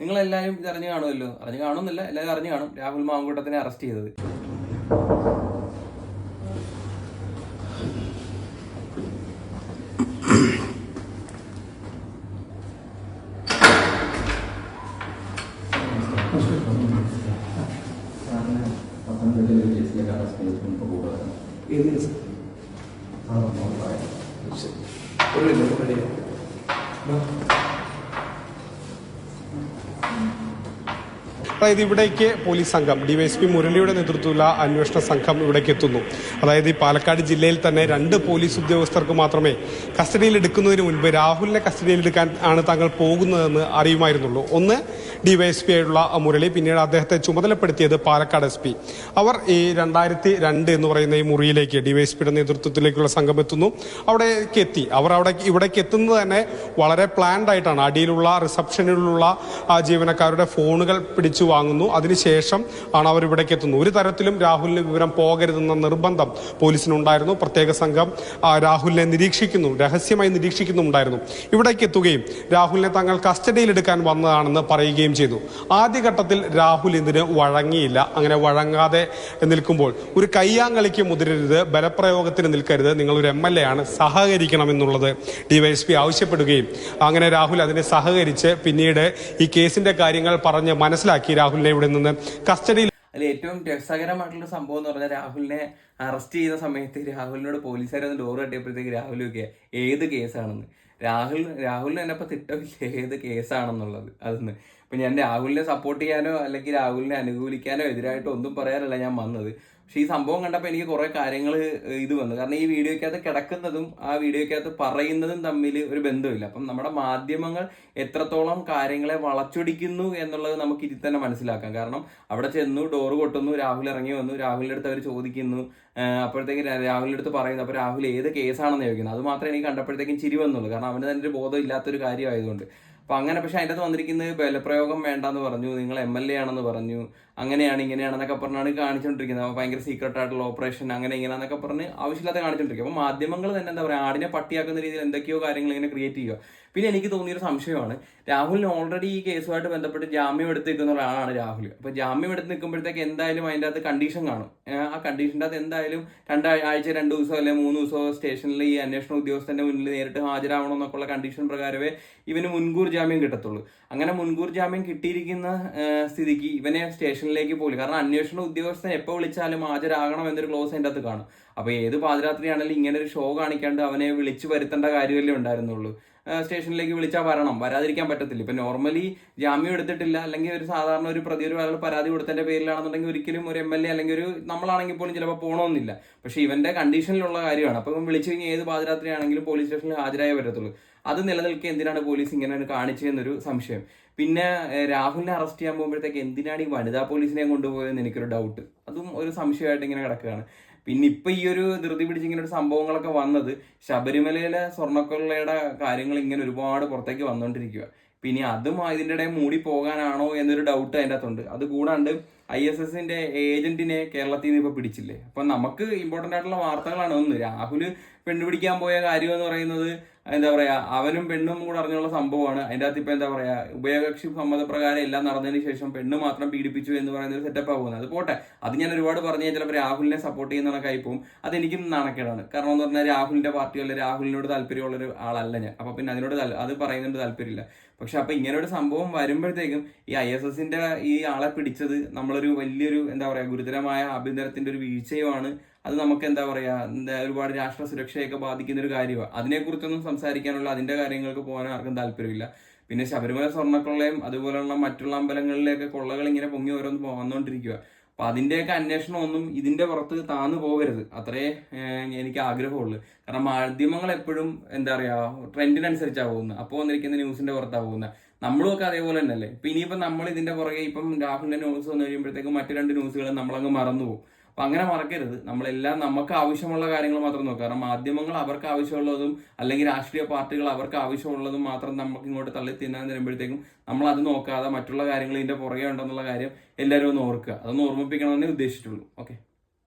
നിങ്ങളെല്ലാവരും ഇത് അറിഞ്ഞു കാണുമല്ലോ. അറിഞ്ഞു കാണുന്നില്ല എല്ലാവരും അറിഞ്ഞു കാണും. രാഹുൽ മാങ്കൂട്ടത്തിനെ അറസ്റ്റ് ചെയ്തത്. ഒരു അതായത് ഇവിടേക്ക് പോലീസ് സംഘം ഡിവൈഎസ്പി മുരളിയുടെ നേതൃത്വത്തിലുള്ള അന്വേഷണ സംഘം ഇവിടേക്ക് എത്തുന്നു. അതായത് ഈ പാലക്കാട് ജില്ലയിൽ തന്നെ രണ്ട് പോലീസ് ഉദ്യോഗസ്ഥർക്ക് മാത്രമേ കസ്റ്റഡിയിൽ എടുക്കുന്നതിന് മുൻപ് രാഹുലിനെ കസ്റ്റഡിയിൽ എടുക്കാൻ ആണ് താങ്കൾ പോകുന്നതെന്ന് അറിയുമായിരുന്നുള്ളൂ. ഒന്ന് ഡിവൈഎസ്പി ആയിട്ടുള്ള മുരളി പിന്നീട് അദ്ദേഹത്തെ ചുമതലപ്പെടുത്തിയത് പാലക്കാട് എസ് പി. അവർ ഈ രണ്ടായിരത്തി രണ്ട് എന്ന് പറയുന്ന ഈ മുറിയിലേക്ക് ഡിവൈഎസ്പിയുടെ നേതൃത്വത്തിലേക്കുള്ള സംഘം എത്തുന്നു. അവിടേക്ക് എത്തി. അവർ അവിടെ ഇവിടേക്ക് എത്തുന്നത് തന്നെ വളരെ പ്ലാൻഡ് ആയിട്ടാണ്. അടിയിലുള്ള റിസപ്ഷനിലുള്ള ആ ജീവനക്കാരുടെ ഫോണുകൾ പിടിച്ചു വാങ്ങുന്നു. അതിനുശേഷം ആണ് അവർ ഇവിടേക്ക് എത്തുന്നത്. ഒരു തരത്തിലും രാഹുലിന് വിവരം പോകരുതെന്ന നിർബന്ധം പോലീസിനുണ്ടായിരുന്നു. പ്രത്യേക സംഘം രാഹുലിനെ നിരീക്ഷിക്കുന്നു രഹസ്യമായി നിരീക്ഷിക്കുന്നുണ്ടായിരുന്നു ഇവിടേക്ക് എത്തുകയും രാഹുലിനെ തങ്ങൾ കസ്റ്റഡിയിലെടുക്കാൻ വന്നതാണെന്ന് പറയുകയും ചെയ്തു. ആദ്യഘട്ടത്തിൽ രാഹുൽ ഇതിന് വഴങ്ങിയില്ല. അങ്ങനെ വഴങ്ങാതെ നിൽക്കുമ്പോൾ ഒരു കയ്യാങ്കളിക്ക് മുതിരരുത് ബലപ്രയോഗത്തിന് നിൽക്കരുത് നിങ്ങൾ ഒരു എം എൽ എ ആണ് സഹകരിക്കണമെന്നുള്ളത് ഡിവൈഎസ്പി ആവശ്യപ്പെടുകയും അങ്ങനെ രാഹുൽ അതിനെ സഹകരിച്ച് പിന്നീട് ഈ കേസിന്റെ കാര്യങ്ങൾ പറഞ്ഞ് മനസ്സിലാക്കി രാഹുലിനെ ഇവിടെ നിന്ന് കസ്റ്റഡിയിൽ അതിൽ ഏറ്റവും രസകരമായിട്ടുള്ള സംഭവം എന്ന് പറഞ്ഞാൽ രാഹുലിനെ അറസ്റ്റ് ചെയ്ത സമയത്ത് രാഹുലിനോട് പോലീസുകാരെ ഒന്ന് ഡോർ കട്ടിയപ്പോഴത്തേക്ക് രാഹുൽ ഒക്കെ ഏത് കേസാണെന്ന് രാഹുൽ രാഹുലിന് എന്നെ ഇപ്പൊ തിട്ടമില്ല ഏത് കേസാണെന്നുള്ളത് അതെന്ന്. ഇപ്പൊ ഞാൻ രാഹുലിനെ സപ്പോർട്ട് ചെയ്യാനോ അല്ലെങ്കിൽ രാഹുലിനെ അനുകൂലിക്കാനോ എതിരായിട്ടോ ഒന്നും പറയാനല്ല ഞാൻ വന്നത്. പക്ഷെ ഈ സംഭവം കണ്ടപ്പോൾ എനിക്ക് കുറെ കാര്യങ്ങൾ ഇത് വന്നു. കാരണം ഈ വീഡിയോയ്ക്കകത്ത് കിടക്കുന്നതും ആ വീഡിയോയ്ക്കകത്ത് പറയുന്നതും തമ്മിൽ ഒരു ബന്ധമില്ല അപ്പം നമ്മുടെ മാധ്യമങ്ങൾ എത്രത്തോളം കാര്യങ്ങളെ വളച്ചൊടിക്കുന്നു എന്നുള്ളത് നമുക്ക് ഇതിൽ തന്നെ മനസ്സിലാക്കാം. കാരണം അവിടെ ചെന്നു ഡോറ് കൊട്ടുന്നു രാഹുൽ ഇറങ്ങി വന്നു രാഹുലിന്റെ അടുത്ത് അവർ ചോദിക്കുന്നു അപ്പോഴത്തേക്കും അപ്പോഴത്തേക്ക് രാ- രാഹുലിന്റെ അടുത്ത് പറയുന്നു അപ്പോൾ രാഹുൽ ഏത് കേസാണെന്ന് ചോദിക്കുന്നത് അത് മാത്രമേ എനിക്ക് കണ്ടപ്പോഴത്തേക്കും ചിരി വന്നുള്ളൂ. കാരണം അവന് തന്നെ ഒരു ബോധം ഇല്ലാത്തൊരു കാര്യമായതുകൊണ്ട്. അപ്പൊ അങ്ങനെ പക്ഷെ അതിന്റെ അകത്ത് വന്നിരിക്കുന്നത് ബലപ്രയോഗം വേണ്ടെന്ന് പറഞ്ഞു നിങ്ങൾ എം എൽ എ ആണെന്ന് പറഞ്ഞു അങ്ങനെയാണ് ഇങ്ങനെയാണെന്നൊക്കെ പറഞ്ഞാണ് കാണിച്ചുകൊണ്ടിരിക്കുന്നത് അപ്പൊ ഭയങ്കര സീക്രട്ട് ആയിട്ടുള്ള ഓപ്പറേഷൻ അങ്ങനെ ഇങ്ങനെയാന്നൊക്കെ പറഞ്ഞ് ആവശ്യമില്ലാത്ത കാണിച്ചുകൊണ്ടിരിക്കുക അപ്പൊ മാധ്യമങ്ങൾ തന്നെ എന്താ പറയുക ആടിനെ പട്ടിയാക്കുന്ന രീതിയിൽ എന്തൊക്കെയോ കാര്യങ്ങൾ ഇങ്ങനെ ക്രിയേറ്റ് ചെയ്യുക. പിന്നെ എനിക്ക് തോന്നിയൊരു സംശയമാണ്. രാഹുലിന് ഓൾറെഡി ഈ കേസുമായിട്ട് ബന്ധപ്പെട്ട് ജാമ്യം എടുത്ത് നിൽക്കുന്ന ഒരാളാണ് രാഹുൽ അപ്പൊ ജാമ്യം എടുത്ത് നിൽക്കുമ്പോഴത്തേക്ക് എന്തായാലും അതിന്റെ അകത്ത് കണ്ടീഷൻ കാണും ആ കണ്ടീഷന്റെ അകത്ത് എന്തായാലും രണ്ടാഴ്ച രണ്ട് ദിവസം അല്ലെങ്കിൽ മൂന്ന് ദിവസമോ സ്റ്റേഷനിൽ ഈ അന്വേഷണ ഉദ്യോഗസ്ഥന്റെ മുന്നിൽ നേരിട്ട് ഹാജരാവണം എന്നൊക്കെയുള്ള കണ്ടീഷൻ പ്രകാരമേ ഇവന് മുൻകൂർ ജാമ്യം കിട്ടത്തുള്ളൂ. അങ്ങനെ മുൻകൂർ ജാമ്യം കിട്ടിയിരിക്കുന്ന സ്ഥിതിക്ക് ഇവനെ സ്റ്റേഷനിലേക്ക് പോലും കാരണം അന്വേഷണ ഉദ്യോഗസ്ഥൻ എപ്പോൾ വിളിച്ചാലും ഹാജരാകണം എന്നൊരു ക്ലോസ് അതിന്റെ അകത്ത് കാണും. അപ്പൊ ഏത് പാതിരാത്രിയാണെങ്കിലും ഇങ്ങനെ ഒരു ഷോ കാണിക്കാണ്ട് അവനെ വിളിച്ചു വരുത്തേണ്ട കാര്യമല്ലേ ഉണ്ടായിരുന്നുള്ളൂ. സ്റ്റേഷനിലേക്ക് വിളിച്ചാൽ വരണം. വരാതിരിക്കാൻ പറ്റത്തില്ല. ഇപ്പൊ നോർമലി ജാമ്യം എടുത്തിട്ടില്ല. അല്ലെങ്കിൽ ഒരു സാധാരണ ഒരു പ്രതി ഒരു ആൾ പരാതി കൊടുത്തതിന്റെ പേരിലാണെന്നുണ്ടെങ്കിൽ ഒരിക്കലും ഒരു എം എൽ എ അല്ലെങ്കിൽ ഒരു നമ്മളാണെങ്കിൽ പോലും ചിലപ്പോൾ പോകണമെന്നില്ല പക്ഷെ ഇവന്റെ കണ്ടീഷനിലുള്ള കാര്യമാണ്. അപ്പൊ വിളിച്ചു കഴിഞ്ഞാൽ ഏത് പാതിരാത്രിയാണെങ്കിലും പോലീസ് സ്റ്റേഷനിൽ ഹാജരായേ പറ്റത്തുള്ളൂ. അത് നിലനിൽക്കെ എന്തിനാണ് പോലീസ് ഇങ്ങനെ കാണിച്ചതെന്നൊരു സംശയം. പിന്നെ രാഹുലിനെ അറസ്റ്റ് ചെയ്യാൻ പോകുമ്പോഴത്തേക്ക് എന്തിനാണ് ഈ വനിതാ പോലീസിനെ കൊണ്ടുപോയതെന്ന് എനിക്കൊരു ഡൗട്ട് അതും ഒരു സംശയമായിട്ട് ഇങ്ങനെ കിടക്കുകയാണ്. പിന്നെ ഇപ്പൊ ഈ ഒരു ധൃതി പിടിച്ച് ഇങ്ങനെ ഒരു സംഭവങ്ങളൊക്കെ വന്നത് ശബരിമലയിലെ സ്വർണക്കൊള്ളയുടെ കാര്യങ്ങൾ ഇങ്ങനെ ഒരുപാട് പുറത്തേക്ക് വന്നുകൊണ്ടിരിക്കുക പിന്നെ അതും ഇതിന്റെ ഇടയിൽ മൂടി പോകാനാണോ എന്നൊരു ഡൗട്ട് അതിന്റെ അകത്തുണ്ട് അത് കൂടാണ്ട് ഐ എസ് എസിന്റെ ഏജന്റിനെ കേരളത്തിൽ നിന്ന് ഇപ്പൊ പിടിച്ചില്ലേ? അപ്പൊ നമുക്ക് ഇമ്പോർട്ടന്റ് ആയിട്ടുള്ള വാർത്തകളാണ് ഒന്ന്. രാഹുൽ പെണ്ണുപിടിക്കാൻ പോയ കാര്യം എന്ന് പറയുന്നത് എന്താ പറയാ അവനും പെണ്ണും കൂടെ അറിഞ്ഞുള്ള സംഭവമാണ്. അതിന്റെ അകത്ത് ഇപ്പൊ എന്താ പറയാ ഉഭയകക്ഷി സമ്മതപ്രകാരം എല്ലാം നടന്നതിന് ശേഷം പെണ്ണ് മാത്രം പീഡിപ്പിച്ചു എന്ന് പറയുന്ന ഒരു സെറ്റപ്പ് പോകുന്നത്. അത് പോട്ടെ. അത് ഞാൻ ഒരുപാട് പറഞ്ഞു ചിലപ്പോൾ രാഹുലിനെ സപ്പോർട്ട് ചെയ്യുന്ന കണക്കായി പോകും അതെനിക്കും നാണക്കേടാണ്. കാരണം എന്ന് പറഞ്ഞാൽ രാഹുലിന്റെ പാർട്ടികളിൽ രാഹുലിനോട് താല്പര്യമുള്ള ഒരു ആളല്ല ഞാൻ. അപ്പൊ പിന്നെ അതിനോട് അത് പറയുന്നുണ്ട് താല്പര്യമില്ല. പക്ഷെ അപ്പൊ ഇങ്ങനെ ഒരു സംഭവം വരുമ്പോഴത്തേക്കും ഈ ഐ എസ് എസിന്റെ ഈ ആളെ പിടിച്ചത് നമ്മളൊരു വലിയൊരു എന്താ പറയാ ഗുരുതരമായ ആഭ്യന്തരത്തിന്റെ ഒരു വീഴ്ചയുമാണ്. അത് നമുക്ക് എന്താ പറയാ എന്താ ഒരുപാട് രാഷ്ട്ര സുരക്ഷയൊക്കെ ബാധിക്കുന്ന ഒരു കാര്യമാണ് അതിനെക്കുറിച്ചൊന്നും സംസാരിക്കാനുള്ള അതിന്റെ കാര്യങ്ങൾക്ക് പോകാൻ ആർക്കും താല്പര്യമില്ല. പിന്നെ ശബരിമല സ്വർണക്കൊള്ളയും അതുപോലെയുള്ള മറ്റുള്ള അമ്പലങ്ങളിലേക്ക് കൊള്ളകൾ ഇങ്ങനെ പൊങ്ങി ഓരോന്ന് വന്നുകൊണ്ടിരിക്കുക അപ്പൊ അതിന്റെയൊക്കെ അന്വേഷണം ഒന്നും ഇതിന്റെ പുറത്ത് താന്നു പോകരുത്. അത്രേ എനിക്ക് ആഗ്രഹമുള്ളൂ. കാരണം മാധ്യമങ്ങൾ എപ്പോഴും എന്താ പറയാ ട്രെൻഡിനനുസരിച്ചാണ് പോകുന്നത്. അപ്പോൾ വന്നിരിക്കുന്ന ന്യൂസിന്റെ പുറത്താണ് പോകുന്നത്. നമ്മളും ഒക്കെ അതേപോലെ തന്നെയല്ലേ ഇപ്പൊ ഇനിയിപ്പോ നമ്മൾ ഇതിന്റെ പുറകെ ഇപ്പം രാഹുലിന്റെ ന്യൂസ് വന്നു കഴിയുമ്പോഴത്തേക്കും മറ്റു രണ്ട് ന്യൂസുകൾ നമ്മളങ്ങ് മറന്നുപോകും അപ്പൊ അങ്ങനെ മറക്കരുത്. നമ്മളെല്ലാം നമുക്ക് ആവശ്യമുള്ള കാര്യങ്ങൾ മാത്രം നോക്കുക. കാരണം മാധ്യമങ്ങൾ അവർക്ക് ആവശ്യമുള്ളതും അല്ലെങ്കിൽ രാഷ്ട്രീയ പാർട്ടികൾ അവർക്ക് ആവശ്യമുള്ളതും മാത്രം നമുക്ക് ഇങ്ങോട്ട് തള്ളി തിന്നാൻ തരുമ്പോഴത്തേക്കും നമ്മൾ അത് നോക്കാതെ മറ്റുള്ള കാര്യങ്ങൾ ഇതിന്റെ പുറകെ ഉണ്ടെന്നുള്ള കാര്യം എല്ലാവരും ഒന്ന് ഓർക്കുക. അതൊന്ന് ഓർമ്മിപ്പിക്കണമെന്നേ ഉദ്ദേശിച്ചിട്ടുള്ളൂ. ഓക്കെ